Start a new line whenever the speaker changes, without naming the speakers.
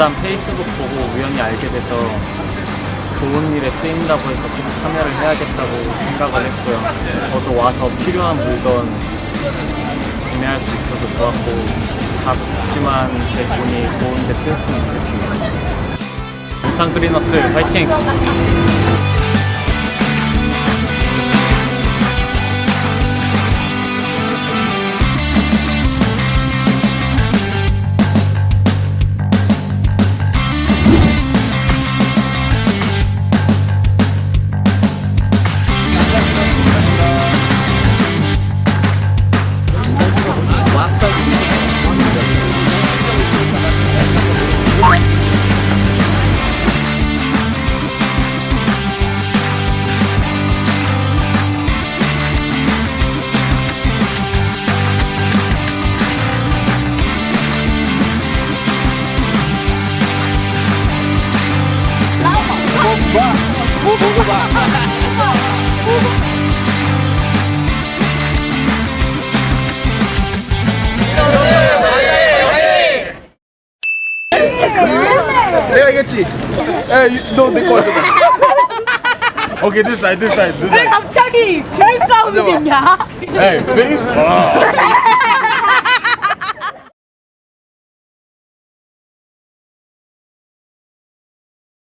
일단 페이스북 보고 우연히 알게 돼서 좋은 일에 쓰인다고 해서 꼭 참여를 해야겠다고 생각을 했고요. 저도 와서 필요한 물건 구매할 수 있어서 좋았고 작지만 제 돈이 좋은 데 쓰였으면 좋겠습니다. 울산 그리너스 화이팅!
내가 이겼지? 에, 너내거 왔어. 오케이, this side, this side,
왜. 갑자기 교육 싸움이 됐냐?
Hey, face.